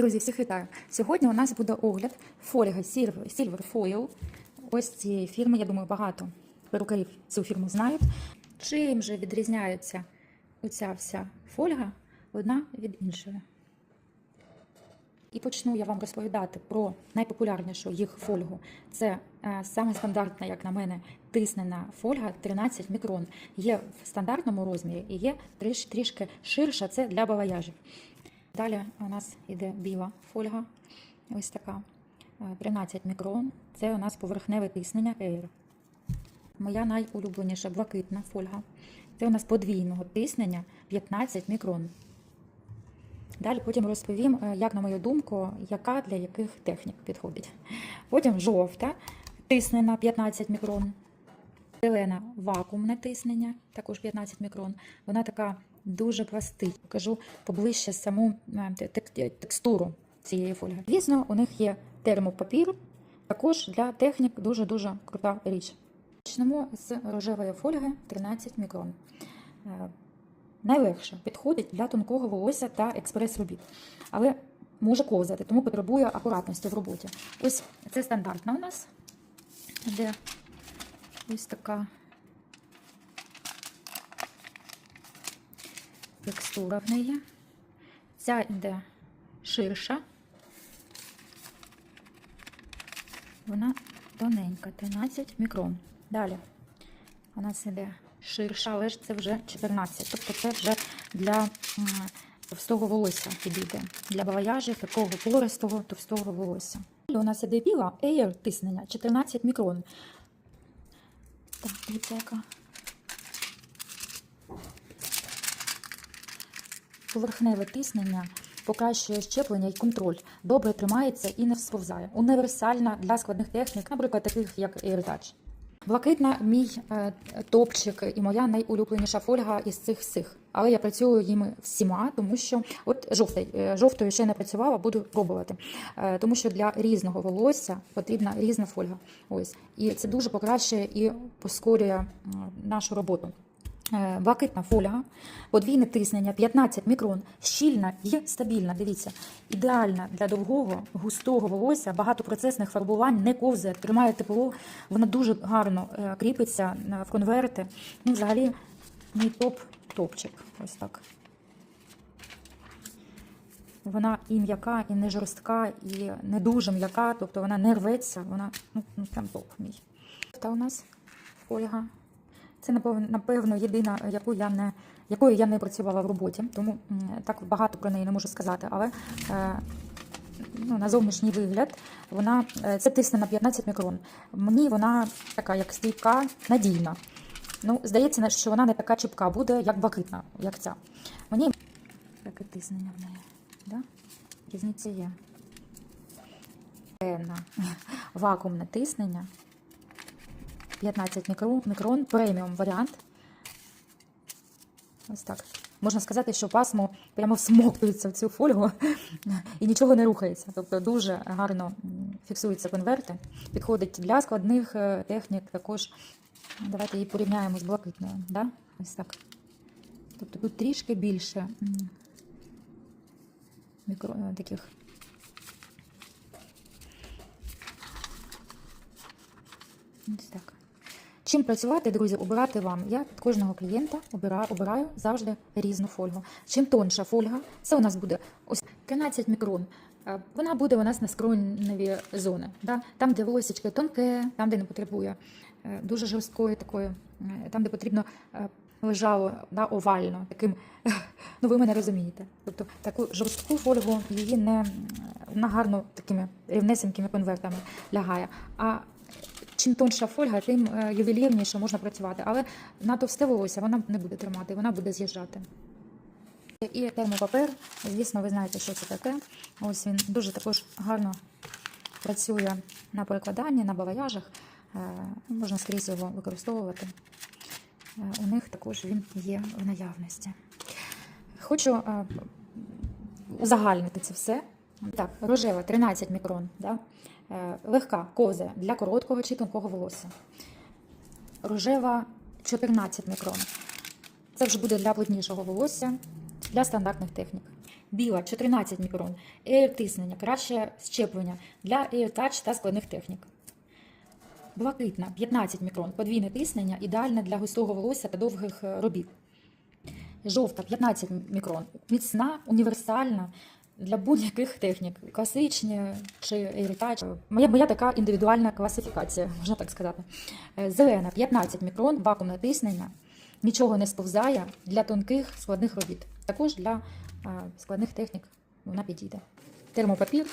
Друзі, всіх вітаю! Сьогодні у нас буде огляд фольги Silver, Foil. Ось цієї фірми, я думаю, багато перукарів цю фірму знають. Чим же відрізняється оця вся фольга одна від іншої? І почну я вам розповідати про найпопулярнішу їх фольгу. Це е, саме стандартна, як на мене, тиснена фольга 13 мікрон. Є в стандартному розмірі і є тріш, трішки ширша, це для баваяжів. Далі у нас йде біла фольга, ось така е, 13 мікрон. Це у нас поверхневе тиснення Air. Моя найулюбленіша блакитна фольга. Це у нас подвійного тиснення 15 мікрон. Далі потім розповім, е, як на мою думку, яка для яких технік підходить. Потім жовта, тиснена 15 мікрон. Зелена вакуумне тиснення, також 15 мікрон. Вона така дуже пластична. Покажу поближче саму е, тек- текстуру цієї фольги. Звісно, у них є термопапір, також для технік дуже-дуже крута річ. Почнемо з рожевої фольги 13 мікрон. Е, Найлегше підходить для тонкого волосся та експрес-робіт, але може ковзати, тому потребує акуратності в роботі. Ось це стандартна у нас, де ось така текстура в неї. Ця йде ширша. Вона тоненька, 13 мікрон. Далі у нас іде ширша, але ж це вже 14. Тобто це вже для товстого волосся підійде. Для балаяжів такого пористого товстого волосся. Далі у нас іде біла Air тиснення 14 мікрон. Так, дивіться, яка. Поверхневе тиснення покращує щеплення і контроль. Добре тримається і не сповзає. Універсальна для складних технік, наприклад, таких як Touch. Блакитна мій е, топчик і моя найулюбленіша фольга із цих всіх. Але я працюю їми всіма, тому що от жовтий, е, жовтою ще не працювала, буду пробувати. Е, тому що для різного волосся потрібна різна фольга. Ось. І це дуже покращує і поскорює нашу роботу. Е, Блакитна фольга, подвійне тиснення 15 мікрон, щільна і стабільна. Дивіться, ідеальна для довгого, густого волосся, багатопроцесних фарбувань, не ковзає, тримає тепло. Вона дуже гарно е, кріпиться в конверти. Ну, взагалі, мій топ-топчик. Ось так. Вона і м'яка, і не жорстка, і не дуже м'яка, тобто вона не рветься, вона ну, ну прям топ мій. Та у нас фольга. Це напевно, єдина, яку я не, якою я не працювала в роботі, тому так багато про неї не можу сказати. Але е, ну, на зовнішній вигляд вона е, це тисне на 15 мікрон. Мені вона така, як стійка, надійна. Ну, здається, що вона не така чіпка буде, як блакитна, як ця. Мені таке тиснення в неї. Да? Різниця є. Певна. Вакуумне тиснення. 15 мікрон, преміум варіант. Ось так. Можна сказати, що пасмо прямо всмоктується в цю фольгу і нічого не рухається. Тобто дуже гарно фіксуються конверти. Підходить для складних е, технік також. Давайте її порівняємо з блакитною. Да? Ось так. Тобто тут трішки більше мікро, е, таких Ось так. Чим працювати, друзі, обирати вам. Я під кожного клієнта обираю, обираю завжди різну фольгу. Чим тонша фольга, це у нас буде ось 13 мікрон. Е, Вона буде у нас на скроневі зони. Да? Там, де волосечко тонке, там, де не потребує е, дуже жорсткої такої, е, там, де потрібно лежало да, овально, таким, ну ви мене розумієте. Тобто таку жорстку фольгу її не вона гарно такими рівнесенькими конвертами лягає. А чим тонша фольга, тим е, ювелірніше можна працювати. Але на товсте волосся вона не буде тримати, вона буде з'їжджати. І термопапер, звісно, ви знаєте, що це таке. Ось він дуже також гарно працює на перекладанні, на балаяжах. Е, Можна скрізь його використовувати. Е, У них також він є в наявності. Хочу узагальнити це все. Так, рожева 13 мікрон. Да? Е, Легка ковза для короткого чи тонкого волосся. Рожева 14 мікрон. Це вже буде для плотнішого волосся, для стандартних технік. Біла 14 мікрон. Air тиснення, краще щеплення для Touch та складних технік. Блакитна 15 мікрон. Подвійне тиснення, ідеальне для густого волосся та довгих е, робіт. Жовта 15 мікрон. Міцна, універсальна для будь-яких технік. Класичні чи Air Моя, моя така індивідуальна класифікація, можна так сказати. Е, Зелена 15 мікрон, вакуумне тиснення. Нічого не сповзає для тонких складних робіт. Також для складних технік вона підійде. Термопапір.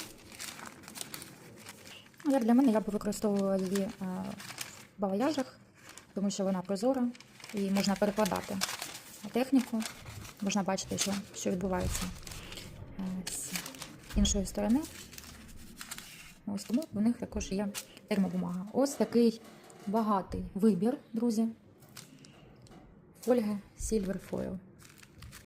Ну, Як для мене, я б використовувала її в балаяжах, тому що вона прозора і можна перекладати техніку. Можна бачити, що, що відбувається е, іншої сторони. Ось тому в них також є термобумага. Ось такий багатий вибір, друзі. Ольга Silver Foil.